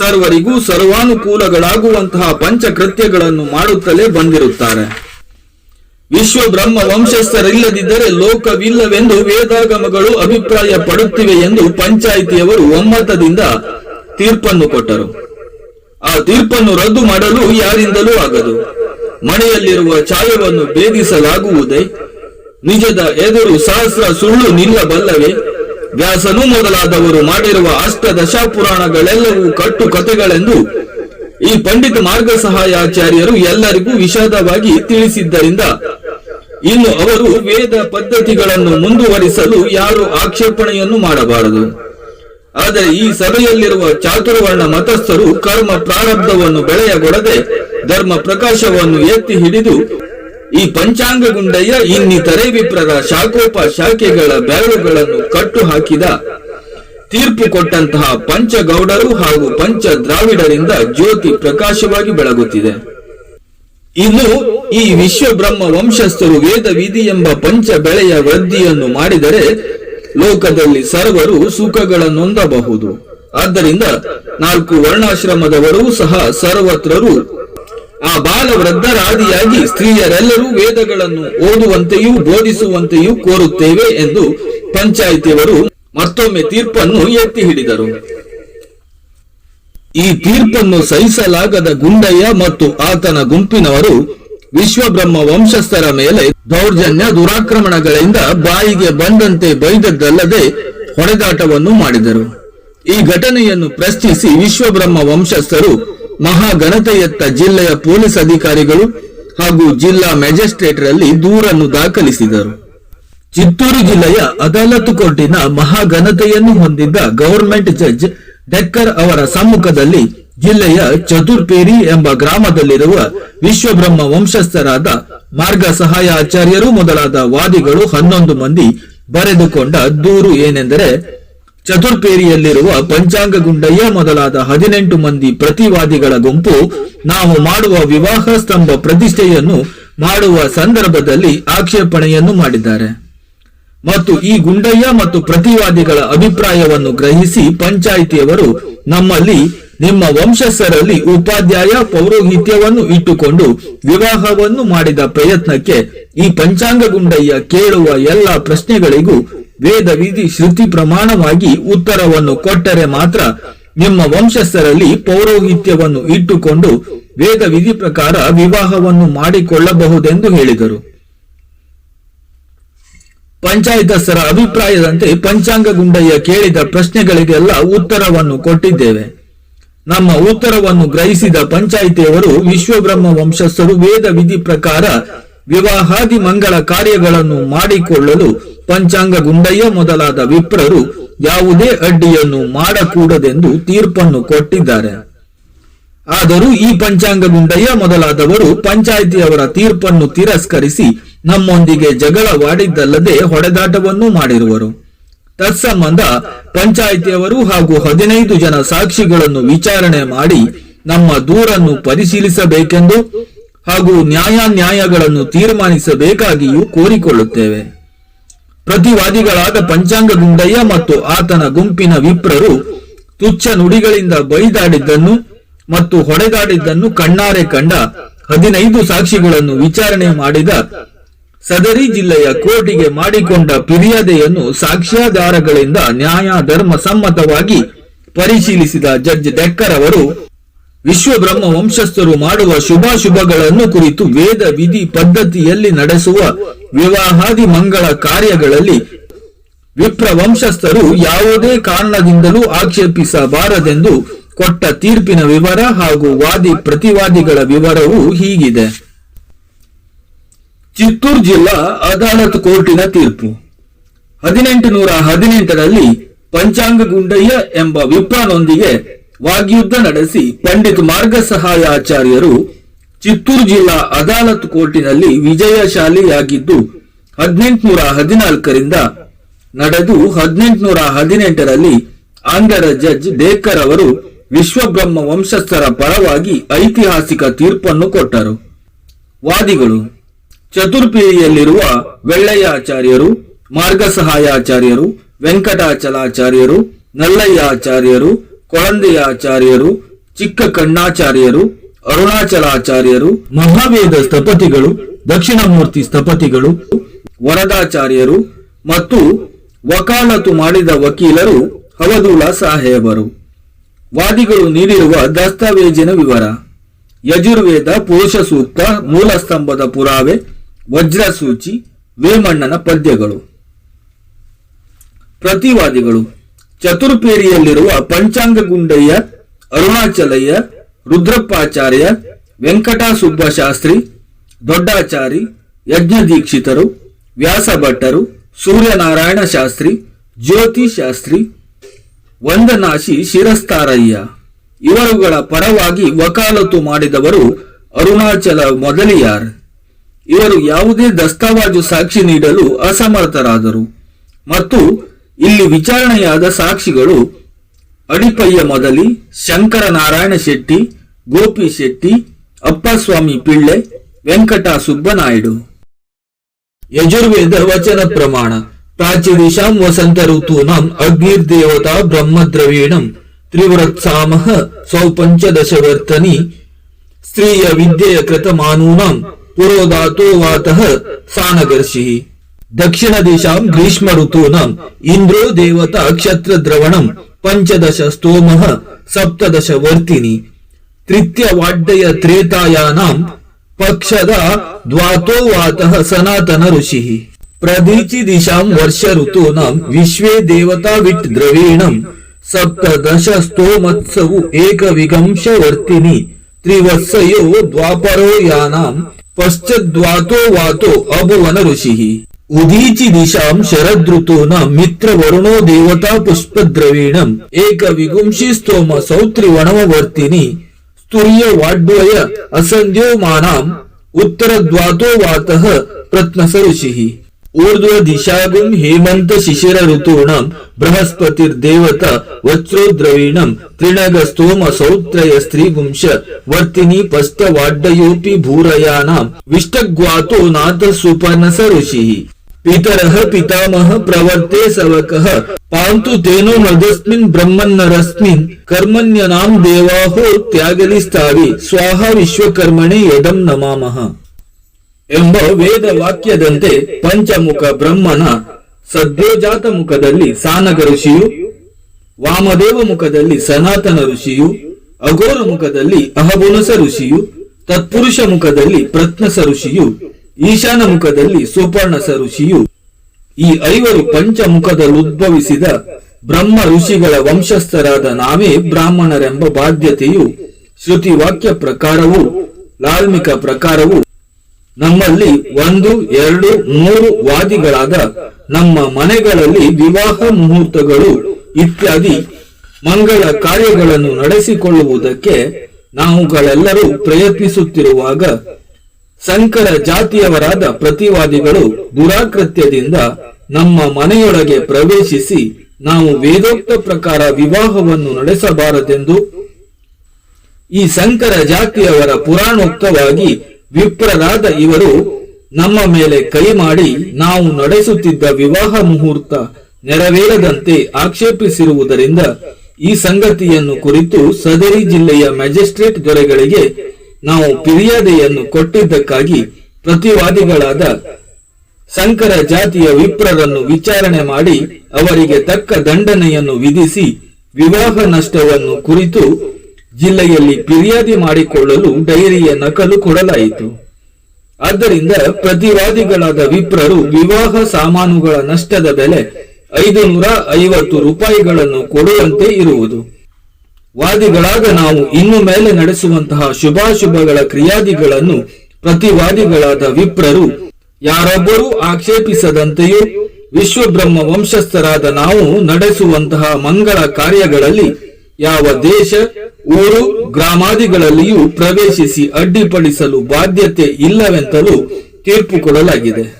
ಸರ್ವರಿಗೂ ಸರ್ವಾನುಕೂಲಗಳಾಗುವಂತಹ ಪಂಚಕೃತ್ಯಗಳನ್ನು ಮಾಡುತ್ತಲೇ ಬಂದಿರುತ್ತಾರೆ. ವಿಶ್ವ ಬ್ರಹ್ಮ ವಂಶಸ್ಥರಿಲ್ಲದಿದ್ದರೆ ಲೋಕವಿಲ್ಲವೆಂದು ವೇದಾಗಮಗಳು ಅಭಿಪ್ರಾಯ ಪಡುತ್ತಿವೆ ಎಂದು ಪಂಚಾಯಿತಿಯವರು ಒಮ್ಮತದಿಂದ ತೀರ್ಪನ್ನು ಕೊಟ್ಟರು. ಆ ತೀರ್ಪನ್ನು ರದ್ದು ಮಾಡಲು ಯಾರಿಂದಲೂ ಆಗದು. ಮನೆಯಲ್ಲಿರುವ ಛಾಯವನ್ನು ಭೇದಿಸಲಾಗುವುದೇ. ನಿಜದ ಎದುರು ಸಹಸ್ರ ಸುಳ್ಳು ನಿಲ್ಲಬಲ್ಲವೇ. ವ್ಯಾಸನು ಮೊದಲಾದವರು ಮಾಡಿರುವ ಅಷ್ಟದಶ ಪುರಾಣಗಳೆಲ್ಲವೂ ಕಟ್ಟು ಕಥೆಗಳೆಂದು ಈ ಪಂಡಿತ ಮಾರ್ಗ ಸಹಾಯಾಚಾರ್ಯರು ಎಲ್ಲರಿಗೂ ವಿಷಾದವಾಗಿ ತಿಳಿಸಿದ್ದರಿಂದ ಇನ್ನು ಅವರು ವೇದ ಪದ್ಧತಿಗಳನ್ನು ಮುಂದುವರಿಸಲು ಯಾರು ಆಕ್ಷೇಪಣೆಯನ್ನು ಮಾಡಬಾರದು. ಆದರೆ ಈ ಸಭೆಯಲ್ಲಿರುವ ಚಾತುರ್ವರ್ಣ ಮತಸ್ಥರು ಕರ್ಮ ಪ್ರಾರಬ್ಧವನ್ನು ಬೆಳೆಯಗೊಡದೆ ಧರ್ಮ ಪ್ರಕಾಶವನ್ನು ಎತ್ತಿ ಹಿಡಿದು ಈ ಪಂಚಾಂಗ ಗುಂಡಯ್ಯ ಇನ್ನಿತರೆ ವಿಪ್ರರ ಶಾಖೋಪ ಶಾಖೆಗಳ ಬೆರಳುಗಳನ್ನು ಕಟ್ಟು ಹಾಕಿದ ತೀರ್ಪು ಕೊಟ್ಟಂತಹ ಪಂಚಗೌಡರು ಹಾಗೂ ಪಂಚ ದ್ರಾವಿಡರಿಂದ ಜ್ಯೋತಿ ಪ್ರಕಾಶವಾಗಿ ಬೆಳಗುತ್ತಿದೆ. ಇನ್ನು ಈ ವಿಶ್ವ ಬ್ರಹ್ಮ ವಂಶಸ್ಥರು ವೇದ ವಿಧಿ ಎಂಬ ಪಂಚ ಬೆಳೆಯ ವೃದ್ಧಿಯನ್ನು ಮಾಡಿದರೆ ಲೋಕದಲ್ಲಿ ಸರ್ವರು ಸುಖಗಳನ್ನೊಂದಬಹುದು. ಆದ್ದರಿಂದ ನಾಲ್ಕು ವರ್ಣಾಶ್ರಮದವರೂ ಸಹ ಸರ್ವತ್ರರು ಆ ಬಾಲ ವೃದ್ಧರಾದಿಯಾಗಿ ಸ್ತ್ರೀಯರೆಲ್ಲರೂ ವೇದಗಳನ್ನು ಓದುವಂತೆಯೂ ಬೋಧಿಸುವಂತೆಯೂ ಕೋರುತ್ತೇವೆ ಎಂದು ಪಂಚಾಯಿತಿಯವರು ಮತ್ತೊಮ್ಮೆ ತೀರ್ಪನ್ನು ಎತ್ತಿ ಹಿಡಿದರು. ಈ ತೀರ್ಪನ್ನು ಸಹಿಸಲಾಗದ ಗುಂಡಯ್ಯ ಮತ್ತು ಆತನ ಗುಂಪಿನವರು ವಿಶ್ವಬ್ರಹ್ಮ ವಂಶಸ್ಥರ ಮೇಲೆ ದೌರ್ಜನ್ಯ ದುರಾಕ್ರಮಣಗಳಿಂದ ಬಾಯಿಗೆ ಬಂದಂತೆ ಬೈದದ್ದಲ್ಲದೆ ಹೊಡೆದಾಟವನ್ನು ಮಾಡಿದರು. ಈ ಘಟನೆಯನ್ನು ಪ್ರಶ್ನಿಸಿ ವಿಶ್ವಬ್ರಹ್ಮ ವಂಶಸ್ಥರು ಮಹಾಘನತೆಯತ್ತ ಜಿಲ್ಲೆಯ ಪೊಲೀಸ್ ಅಧಿಕಾರಿಗಳು ಹಾಗೂ ಜಿಲ್ಲಾ ಮ್ಯಾಜಿಸ್ಟ್ರೇಟ್ ರಲ್ಲಿ ದೂರನ್ನು ದಾಖಲಿಸಿದರು. ಚಿತ್ತೂರು ಜಿಲ್ಲೆಯ ಅದಾಲತ್ ಕೋರ್ಟಿನ ಮಹಾಘನತೆಯನ್ನು ಹೊಂದಿದ್ದ ಗವರ್ಮೆಂಟ್ ಜಡ್ಜ್ ಡೆಕ್ಕರ್ ಅವರ ಸಮ್ಮುಖದಲ್ಲಿ ಜಿಲ್ಲೆಯ ಚತುರ್ಪೇರಿ ಎಂಬ ಗ್ರಾಮದಲ್ಲಿರುವ ವಿಶ್ವಬ್ರಹ್ಮ ವಂಶಸ್ಥರಾದ ಮಾರ್ಗ ಸಹಾಯ ಆಚಾರ್ಯರು ಮೊದಲಾದ ವಾದಿಗಳು ಹನ್ನೊಂದು ಮಂದಿ ಬರೆದುಕೊಂಡ ದೂರು ಏನೆಂದರೆ ಚತುರ್ಪೇರಿಯಲ್ಲಿರುವ ಪಂಚಾಂಗ ಗುಂಡಯ್ಯ ಮೊದಲಾದ ಹದಿನೆಂಟು ಮಂದಿ ಪ್ರತಿವಾದಿಗಳ ಗುಂಪು ನಾವು ಮಾಡುವ ವಿವಾಹ ಸ್ತಂಭ ಪ್ರತಿಷ್ಠೆಯನ್ನು ಮಾಡುವ ಸಂದರ್ಭದಲ್ಲಿ ಆಕ್ಷೇಪಣೆಯನ್ನು ಮಾಡಿದ್ದಾರೆ. ಮತ್ತು ಈ ಗುಂಡಯ್ಯ ಮತ್ತು ಪ್ರತಿವಾದಿಗಳ ಅಭಿಪ್ರಾಯವನ್ನು ಗ್ರಹಿಸಿ ಪಂಚಾಯಿತಿಯವರು ನಮ್ಮಲ್ಲಿ ನಿಮ್ಮ ವಂಶಸ್ಥರಲ್ಲಿ ಉಪಾಧ್ಯಾಯ ಪೌರೋಹಿತ್ಯವನ್ನು ಇಟ್ಟುಕೊಂಡು ವಿವಾಹವನ್ನು ಮಾಡಿದ ಪ್ರಯತ್ನಕ್ಕೆ ಈ ಪಂಚಾಂಗ ಗುಂಡಯ್ಯ ಕೇಳುವ ಎಲ್ಲ ಪ್ರಶ್ನೆಗಳಿಗೂ ವೇದ ವಿಧಿ ಶ್ರುತಿ ಪ್ರಮಾಣವಾಗಿ ಉತ್ತರವನ್ನು ಕೊಟ್ಟರೆ ಮಾತ್ರ ನಿಮ್ಮ ವಂಶಸ್ಥರಲ್ಲಿ ಪೌರೋಹಿತ್ಯವನ್ನು ಇಟ್ಟುಕೊಂಡು ವೇದ ವಿಧಿ ಪ್ರಕಾರ ವಿವಾಹವನ್ನು ಮಾಡಿಕೊಳ್ಳಬಹುದೆಂದು ಹೇಳಿದರು. ಪಂಚಾಯತಸ್ಥರ ಅಭಿಪ್ರಾಯದಂತೆ ಪಂಚಾಂಗ ಗುಂಡಯ್ಯ ಕೇಳಿದ ಪ್ರಶ್ನೆಗಳಿಗೆಲ್ಲ ಉತ್ತರವನ್ನು ಕೊಟ್ಟಿದ್ದೇವೆ. ನಮ್ಮ ಉತ್ತರವನ್ನು ಗ್ರಹಿಸಿದ ಪಂಚಾಯಿತಿಯವರು ವಿಶ್ವಬ್ರಹ್ಮ ವಂಶಸ್ಥರು ವೇದ ವಿಧಿ ಪ್ರಕಾರ ವಿವಾಹಾದಿ ಮಂಗಳ ಕಾರ್ಯಗಳನ್ನು ಮಾಡಿಕೊಳ್ಳಲು ಪಂಚಾಂಗ ಗುಂಡಯ್ಯ ಮೊದಲಾದ ವಿಪ್ರರು ಯಾವುದೇ ಅಡ್ಡಿಯನ್ನು ಮಾಡಕೂಡದೆಂದು ತೀರ್ಪನ್ನು ಕೊಟ್ಟಿದ್ದಾರೆ. ಆದರೂ ಈ ಪಂಚಾಂಗ ಗುಂಡಯ್ಯ ಮೊದಲಾದವರು ಪಂಚಾಯಿತಿಯವರ ತೀರ್ಪನ್ನು ತಿರಸ್ಕರಿಸಿ ನಮ್ಮೊಂದಿಗೆ ಜಗಳವಾಡಿದ್ದಲ್ಲದೆ ಹೊಡೆದಾಟವನ್ನೂ ಮಾಡಿರುವರು. ತತ್ಸಂಬಂಧ ಪಂಚಾಯಿತಿಯವರು ಹಾಗೂ ಹದಿನೈದು ಜನ ಸಾಕ್ಷಿಗಳನ್ನು ವಿಚಾರಣೆ ಮಾಡಿ ನಮ್ಮ ದೂರನ್ನು ಪರಿಶೀಲಿಸಬೇಕೆಂದು ಹಾಗೂ ನ್ಯಾಯಾನ್ಯಾಯಗಳನ್ನು ತೀರ್ಮಾನಿಸಬೇಕಾಗಿಯೂ ಕೋರಿಕೊಳ್ಳುತ್ತೇವೆ. ಪ್ರತಿವಾದಿಗಳಾದ ಪಂಚಾಂಗ ಗುಂಡಯ್ಯ ಮತ್ತು ಆತನ ಗುಂಪಿನ ವಿಪ್ರರು ತುಚ್ಛ ನುಡಿಗಳಿಂದ ಬೈದಾಡಿದ್ದನ್ನು ಮತ್ತು ಹೊಡೆದಾಡಿದ್ದನ್ನು ಕಣ್ಣಾರೆ ಕಂಡ ಹದಿನೈದು ಸಾಕ್ಷಿಗಳನ್ನು ವಿಚಾರಣೆ ಮಾಡಿದ ಸದರಿ ಜಿಲ್ಲೆಯ ಕೋರ್ಟಿಗೆ ಮಾಡಿಕೊಂಡ ಫಿರ್ಯಾದೆಯನ್ನು ಸಾಕ್ಷ್ಯಾಧಾರಗಳಿಂದ ನ್ಯಾಯ ಧರ್ಮ ಸಮ್ಮತವಾಗಿ ಪರಿಶೀಲಿಸಿದ ಜಡ್ಜ್ ಡೆಕ್ಕರ್ ಅವರು ವಿಶ್ವಬ್ರಹ್ಮ ವಂಶಸ್ಥರು ಮಾಡುವ ಶುಭಾಶುಭಗಳನ್ನು ಕುರಿತು ವೇದ ವಿಧಿ ಪದ್ಧತಿಯಲ್ಲಿ ನಡೆಸುವ ವಿವಾಹಾದಿ ಮಂಗಳ ಕಾರ್ಯಗಳಲ್ಲಿ ವಿಪ್ರ ವಂಶಸ್ಥರು ಯಾವುದೇ ಕಾರಣದಿಂದಲೂ ಆಕ್ಷೇಪಿಸಬಾರದೆಂದು ಕೊಟ್ಟ ತೀರ್ಪಿನ ವಿವರ ಹಾಗೂ ವಾದಿ ಪ್ರತಿವಾದಿಗಳ ವಿವರವು ಹೀಗಿದೆ. ಚಿತ್ತೂರು ಜಿಲ್ಲಾ ಅದಾಲತ್ ಕೋರ್ಟಿನ ತೀರ್ಪು. ಹದಿನೆಂಟು ನೂರ ಹದಿನೆಂಟರಲ್ಲಿ ಪಂಚಾಂಗ ಗುಂಡಯ್ಯ ಎಂಬ ವಿಪ್ರನೊಂದಿಗೆ ವಾಗ್ಯುದ್ಧ ನಡೆಸಿ ಪಂಡಿತ್ ಮಾರ್ಗ ಸಹಾಯ ಆಚಾರ್ಯರು ಚಿತ್ತೂರು ಜಿಲ್ಲಾ ಅದಾಲತ್ ಕೋರ್ಟಿನಲ್ಲಿ ವಿಜಯಶಾಲಿಯಾಗಿದ್ದು ಹದಿನೆಂಟುನೂರ ಹದಿನಾಲ್ಕರಿಂದ ನಡೆದು ಹದಿನೆಂಟುನೂರ ಹದಿನೆಂಟರಲ್ಲಿ ಆಂಧ್ರ ಜಡ್ಜ್ ಡೇಕರ್ ಅವರು ವಿಶ್ವಬ್ರಹ್ಮ ವಂಶಸ್ಥರ ಪರವಾಗಿ ಐತಿಹಾಸಿಕ ತೀರ್ಪನ್ನು ಕೊಟ್ಟರು. ವಾದಿಗಳು, ಚತುರ್ಪೇರಿಯಲ್ಲಿರುವ ವೆಳ್ಳಯ್ಯಾಚಾರ್ಯರು ಮಾರ್ಗ ಸಹಾಯಾಚಾರ್ಯರು ವೆಂಕಟಾಚಲಾಚಾರ್ಯರು ನಲ್ಲಯ್ಯ ಆಚಾರ್ಯರು ಕೊಳಂದೆಯ ಆಚಾರ್ಯರು ಚಿಕ್ಕ ಕಣ್ಣಾಚಾರ್ಯರು, ಅರುಣಾಚಲಾಚಾರ್ಯರು, ಮಹಾವೇದ ಸ್ಥಪತಿಗಳು, ದಕ್ಷಿಣಮೂರ್ತಿ ಸ್ಥಪತಿಗಳು, ವರದಾಚಾರ್ಯರು ಮತ್ತು ವಕಾಲತು ಮಾಡಿದ ವಕೀಲರು ಹವದೂಳ ಸಾಹೇಬರು. ವಾದಿಗಳು ನೀಡಿರುವ ದಸ್ತಾವೇಜಿನ ವಿವರ. ಯಜುರ್ವೇದ ಪುರುಷ ಸೂಕ್ತ, ಮೂಲಸ್ತಂಭದ ಪುರಾವೆ, ವಜ್ರಸೂಚಿ, ವೇಮಣ್ಣನ ಪದ್ಯಗಳು. ಪ್ರತಿವಾದಿಗಳು. ಚತುರ್ಪೇರಿಯಲ್ಲಿರುವ ಪಂಚಾಂಗ ಗುಂಡಯ್ಯ ಅರುಣಾಚಲಯ್ಯ, ರುದ್ರಪ್ಪಾಚಾರ್ಯ ವೆಂಕಟ ಸುಬ್ಬ ಶಾಸ್ತ್ರಿ ದೊಡ್ಡಾಚಾರಿ ಯಜ್ಞ ದೀಕ್ಷಿತರು ವ್ಯಾಸಭಟ್ಟರು ಸೂರ್ಯನಾರಾಯಣ ಶಾಸ್ತ್ರಿ ಜ್ಯೋತಿ ಶಾಸ್ತ್ರಿ ವಂದನಾಶಿ ಶಿರಸ್ತಾರಯ್ಯ. ಇವರುಗಳ ಪರವಾಗಿ ವಕಾಲತ್ತು ಮಾಡಿದವರು ಅರುಣಾಚಲ ಮೊದಲಿಯಾರ್. ಇವರು ಯಾವುದೇ ದಸ್ತಾವಾಜು ಸಾಕ್ಷಿ ನೀಡಲು ಅಸಮರ್ಥರಾದರು. ಮತ್ತು ಇಲ್ಲಿ ವಿಚಾರಣೆಯಾದ ಸಾಕ್ಷಿಗಳು ಅಡಿಪಯ್ಯ ಮೊದಲಿ ಶಂಕರ ನಾರಾಯಣ ಶೆಟ್ಟಿ, ಗೋಪಿ ಶೆಟ್ಟಿ, ಅಪ್ಪಸ್ವಾಮಿ ಪಿಳ್ಳೆ ವೆಂಕಟ ಸುಬ್ಬನಾಯ್ಡು ಯಜುರ್ವೇದ ವಚನ ಪ್ರಮಾಣ. ಪ್ರಾಚ್ಯದಿಶಾಂ ವಸಂತ ಋತೂನಾಂ ಅಗ್ನಿರ್ದೇವತಾ ಬ್ರಹ್ಮದ್ರವೀಣಂ ಪಂಚದಶ ಸೌಪಂಚದಶವರ್ತನಿ ಸ್ತ್ರೀಯ ವಿದ್ಯೆಯ ಕೃತಮಾನೂನಾಂ ಪುರೋದಾತೋ ವಾತಃ ಸಾನಗರ್ಷಿ दक्षिण दिशा ग्रीष्म ऋतून इंद्रो देवता क्षत्र द्रवणम पंचदश स्तोम सप्तश वर्ति तृतीय वाड्डय त्रेतायानाम पक्षद द्वातो सनातन ऋषि प्रदीचि दिशा वर्ष ऋतूनां विश्व देवता विट् सप्तश सप्तदश एक एकविंश वर्ति त्रिवत्सो द्वापरो पश्चद्वातो वातो अभुवन ऋषि उदीची दिशाम शरद ऋतून मित्र वरुणो देवता पुष्पद्रवीण एक विगुंशी स्तोम सौत्रिवणवर्तिनी स्तुर्य वाड्वय असंद्योमानाम। उत्तरद्वातो वातः प्रत्नसऋषिः ऊर्ध्व दिशागुम हेमंत शिशिर बृहस्पतिर्देवत वच्रो द्रविणं त्रिणग स्तोम सौत्रय स्त्रीगुंश वर्तिनी पस्त वाड्डयोपी भूरयानाम। विष्टग्वातो नाथ सुपर्णस ऋषिः ಪಿತರಃ ಪಿತಾಮಹ ಪ್ರವರ್ತೆ ಸವಕಃ ಪಾಂತು ತೇನೋ ನದಸ್ಮಿನ್ ಬ್ರಹ್ಮನ್ನರಸ್ಮಿನ್ ಕರ್ಮಣ್ಯನಾಂ ದೇವಾಹೋ ತ್ಯಾಗಲಿ ಸ್ಥಾವಿ ಸ್ವಾಹ ವಿಶ್ವಕರ್ಮಣೆ ಯದಂ ನಮಾಮಃ ಎಂಬ ವೇದ ವಾಕ್ಯದಂತೆ ಪಂಚಮುಖ ಬ್ರಹ್ಮನ ಸದ್ಯೋಜಾತ ಮುಖದಲ್ಲಿ ಸಾನಗ ಋಷಿಯು, ವಾಮದೇವ ಮುಖದಲ್ಲಿ ಸನಾತನ ಋಷಿಯು, ಅಘೋರ ಮುಖದಲ್ಲಿ ಅಹಬುನಸ ಋಷಿಯು, ತತ್ಪುರುಷ ಮುಖದಲ್ಲಿ ಪ್ರತ್ನಸ ಋಷಿಯು ಈಶಾನ ಮುಖದಲ್ಲಿ ಸುಪರ್ಣಸ ಋಷಿಯು ಈ ಐವರು ಪಂಚಮುಖದಲ್ಲುದ್ಭವಿಸಿದ ಬ್ರಹ್ಮ ಋಷಿಗಳ ವಂಶಸ್ಥರಾದ ನಾವೇ ಬ್ರಾಹ್ಮಣರೆಂಬ ಬಾಧ್ಯತೆಯು ಶ್ರುತಿ ವಾಕ್ಯ ಪ್ರಕಾರವು ಲಾಲ್ಮಿಕ ಪ್ರಕಾರವು ನಮ್ಮಲ್ಲಿ ಒಂದು, ಎರಡು, ಮೂರು ವಾದಿಗಳಾದ ನಮ್ಮ ಮನೆಗಳಲ್ಲಿ ವಿವಾಹ ಮುಹೂರ್ತಗಳು ಇತ್ಯಾದಿ ಮಂಗಳ ಕಾರ್ಯಗಳನ್ನು ನಡೆಸಿಕೊಳ್ಳುವುದಕ್ಕೆ ನಾವುಗಳೆಲ್ಲರೂ ಪ್ರಯತ್ನಿಸುತ್ತಿರುವಾಗ ಸಂಕರ ಜಾತಿಯವರಾದ ಪ್ರತಿವಾದಿಗಳು ದುರಾಕೃತ್ಯದಿಂದ ನಮ್ಮ ಮನೆಯೊಳಗೆ ಪ್ರವೇಶಿಸಿ ನಾವು ವೇದೋಕ್ತ ಪ್ರಕಾರ ವಿವಾಹವನ್ನು ನಡೆಸಬಾರದೆಂದು ಈ ಸಂಕರ ಜಾತಿಯವರ ಪುರಾಣೋಕ್ತವಾಗಿ ವಿಪ್ರರಾದ ಇವರು ನಮ್ಮ ಮೇಲೆ ಕೈ ಮಾಡಿ ನಾವು ನಡೆಸುತ್ತಿದ್ದ ವಿವಾಹ ಮುಹೂರ್ತ ನೆರವೇರದಂತೆ ಆಕ್ಷೇಪಿಸಿರುವುದರಿಂದ ಈ ಸಂಗತಿಯನ್ನು ಕುರಿತು ಸದರಿ ಜಿಲ್ಲೆಯ ಮ್ಯಾಜಿಸ್ಟ್ರೇಟ್ ದೊರೆಗಳಿಗೆ ನಾವು ಪಿರಿಯಾದೆಯನ್ನು ಕೊಟ್ಟಿದ್ದಕ್ಕಾಗಿ ಪ್ರತಿವಾದಿಗಳಾದ ಸಂಕರ ಜಾತಿಯ ವಿಪ್ರರನ್ನು ವಿಚಾರಣೆ ಮಾಡಿ ಅವರಿಗೆ ತಕ್ಕ ದಂಡನೆಯನ್ನು ವಿಧಿಸಿ ವಿವಾಹ ನಷ್ಟವನ್ನು ಕುರಿತು ಜಿಲ್ಲೆಯಲ್ಲಿ ಫಿರ್ಯಾದಿ ಮಾಡಿಕೊಳ್ಳಲು ಡೈರಿಯ ನಕಲು ಕೊಡಲಾಯಿತು. ಆದ್ದರಿಂದ ಪ್ರತಿವಾದಿಗಳಾದ ವಿಪ್ರರು ವಿವಾಹ ಸಾಮಾನುಗಳ ನಷ್ಟದ ಬೆಲೆ ಐದು ನೂರ ಐವತ್ತು ರೂಪಾಯಿಗಳನ್ನು ಕೊಡುವಂತೆ ಇರುವುದು. ವಾದಿಗಳಾದ ನಾವು ಇನ್ನು ಮೇಲೆ ನಡೆಸುವಂತಹ ಶುಭಾಶುಭಗಳ ಕ್ರಿಯಾದಿಗಳನ್ನು ಪ್ರತಿವಾದಿಗಳಾದ ವಿಪ್ರರು, ಯಾರೊಬ್ಬರೂ ಆಕ್ಷೇಪಿಸದಂತೆಯೂ ವಿಶ್ವಬ್ರಹ್ಮ ವಂಶಸ್ಥರಾದ ನಾವು ನಡೆಸುವಂತಹ ಮಂಗಳ ಕಾರ್ಯಗಳಲ್ಲಿ ಯಾವ ದೇಶ, ಊರು, ಗ್ರಾಮಾದಿಗಳಲ್ಲಿಯೂ ಪ್ರವೇಶಿಸಿ ಅಡ್ಡಿಪಡಿಸಲು ಬಾಧ್ಯತೆ ಇಲ್ಲವೆಂತಲೂ ತೀರ್ಪು ಕೊಡಲಾಗಿದೆ.